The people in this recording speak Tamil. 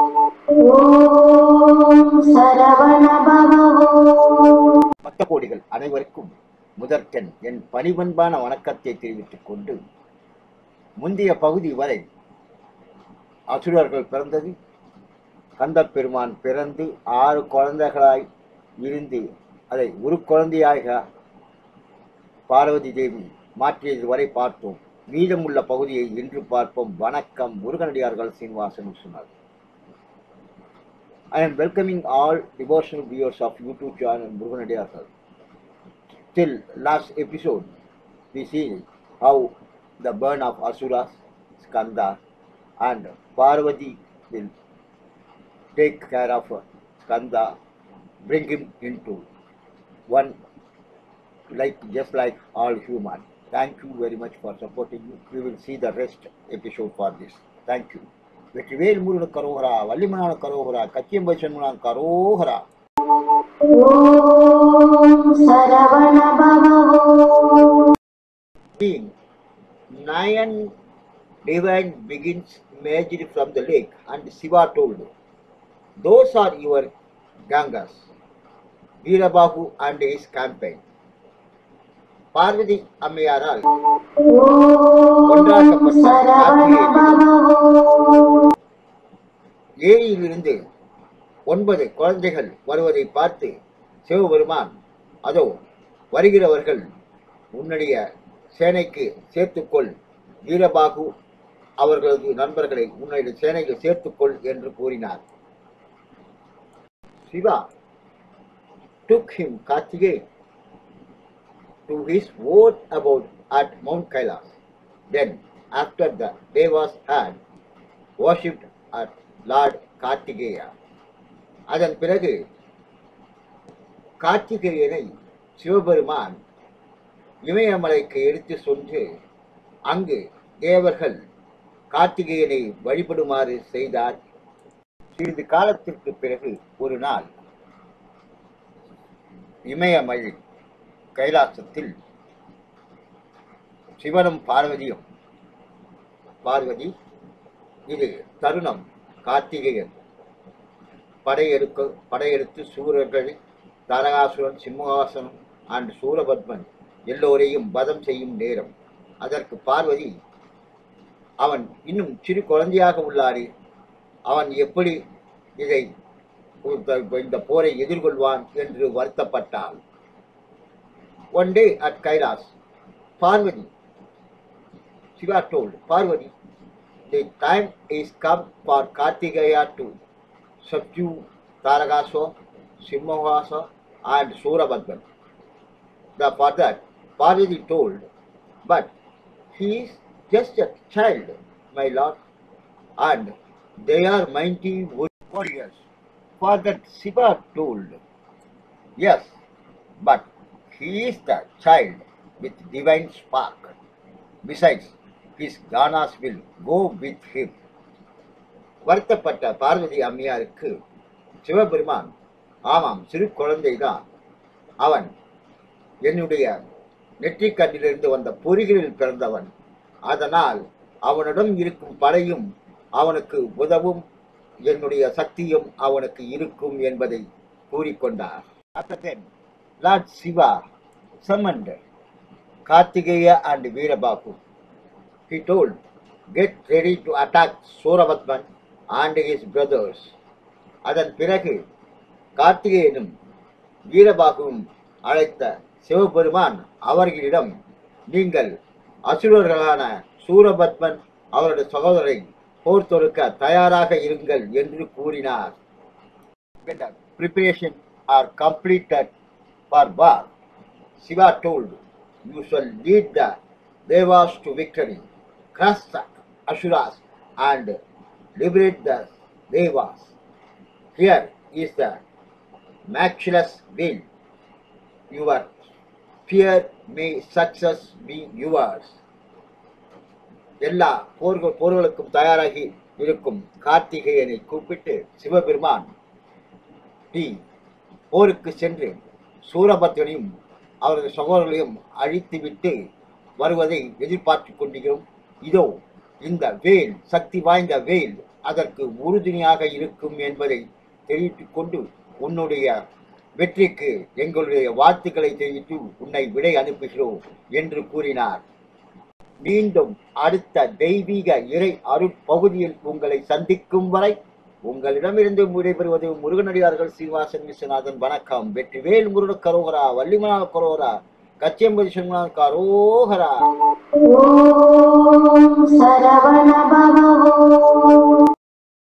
ஓம் பக்த கோடிகள் அனைவருக்கும் முதற்கண் என் பணிவன்பான வணக்கத்தை தெரிவித்துக் கொண்டு முந்தைய பகுதி வரை அசுரர்கள் பிறந்தது கந்த பெருமான் பிறந்து ஆறு குழந்தைகளாய் இருந்து அதை ஒரு குழந்தையாக பார்வதி தேவி மாற்றியது வரை பார்த்தோம். மீதமுள்ள பகுதியை இன்று பார்ப்போம். வணக்கம். முருகனடியார்கள் சீனிவாசன் சொன்னார். I am welcoming all devotional viewers of YouTube channel Muruganadiyarsal. Till last episode, we see how the burn of Asuras, Skanda, and Parvati will take care of Skanda, bring him into one, like just like all human. Thank you very much for supporting me. We will see the rest episode for this. Thank you. Vetrivel Murugan கரோகரா வள்ளிமனான கரோகரா கச்சியம்பை சண்முனான் கரோகரா Om Saravana பவோ being nine divine begins emerged from the lake and Shiva told, Those are your Gangas, Veerabahu and his campaign. Parvati அம்மையாரால் பவோ ஏரியிலிருந்து ஒன்பது குழந்தைகள் வருவதை பார்த்து சிவபெருமான் அதோ வருகிறவர்கள் உன்னுடைய சேனைக்கு சேர்த்துக்கொள். வீரபாகு அவர்களது நண்பர்களை உன்னுடைய சேனையில் சேர்த்துக்கொள் என்று கூறினார். Siva took him Karthikeya to his oath abode at Mount Kailas. Then, after the Devas had worshipped at Lord Kartikeya, அதன் பிறகு கார்த்திகேயனை சிவபெருமான் இமயமலைக்கு எடுத்து சென்று அங்கு தேவர்கள் கார்த்திகேயனை வழிபடுமாறு செய்தார் சிறிது காலத்திற்கு பிறகு ஒரு நாள் இமயமலை கைலாசத்தில் சிவனும் பார்வதியும் பார்வதி இது தருணம் கார்த்திகேயன். படையெடுக்க படையெடுத்து சூரர்கள் தாரகாசுரன் சிம்மகாசனம் அண்ட் சூரபத்மன் எல்லோரையும் வதம் செய்யும் நேரம். அதற்கு பார்வதி அவன் இன்னும் சிறு குழந்தையாக உள்ளாரே. அவன் எப்படி இதை இந்த போரை எதிர்கொள்வான்? என்று வருத்தப்பட்டாள். One day at Kailas, Parvati, Shiva told Parvati, the time is come for Kartikeya to subdue Taragasa, Simhahasa, and Surabadman. The father, Parvati told, but he is just a child, my lord, and they are mighty warriors. Father Shiva told, yes, but he is the child with divine spark. Besides, his ganas will go with him. வருத்தப்பட்ட Parvati அம்மையாருக்கு சிவபெருமான் ஆமாம் சிறு குழந்தைதான் அவன் என்னுடைய நெற்றிக்கண்ணிலிருந்து வந்த பொறிகளில் பிறந்தவன் அதனால் அவனிடம் இருக்கும் படையும் அவனுக்கு உதவும் என்னுடைய சக்தியும் அவனுக்கு இருக்கும் என்பதை கூறிக்கொண்டார் After Lord Shiva summoned Kartikeya and Veerabaku. He told, get ready to attack Surapadman and his brothers அதன் பிறகு கார்த்திகேயனும் வீரபாகுவும் அழைத்த சிவபெருமான் அவர்களிடம் நீங்கள் அசுரர்களான சூரபத்மன் அவருடைய சகோதரை போர் தொடுக்க தயாராக இருங்கள் என்று கூறினார் preparation are completed are completed Shiva told, You shall lead the Devas to victory, crush the Asuras, and liberate the Devas. Here is the matchless will. Your fear may success be yours. எல்லா போர்கள் போர்களுக்கும் தயாராகி இருக்கும் கார்த்திகேயனை கூப்பிட்டு சிவபெருமான் டி போருக்கு சென்று சூரபத்மனையும் அவரது சகோதரர்களையும் அழித்துவிட்டு வருவதை எதிர்பார்த்து கொண்டிருக்கிறோம். இதோ இந்த வேல் சக்தி வாய்ந்த வேல் அதற்கு உறுதுணையாக இருக்கும் என்பதை தெரிவித்துக் கொண்டு உன்னுடைய வெற்றிக்கு எங்களுடைய வாழ்த்துக்களை தெரிவித்து உன்னை விடை அனுப்புகிறோம் என்று கூறினார். மீண்டும் அடுத்த தெய்வீக இறை அருட்பகுதியில் உங்களை சந்திக்கும் வரை உங்களிடமிருந்து விடைபெறுவது முருகனடியார்கள் ஸ்ரீவாசன் விஸ்வநாதன். வணக்கம். வெற்றிவேல் முருகன் கரோகரா வள்ளிமனா கரோகரா கச்சியம்பதி சொன்னான் கரோகரா. சரவண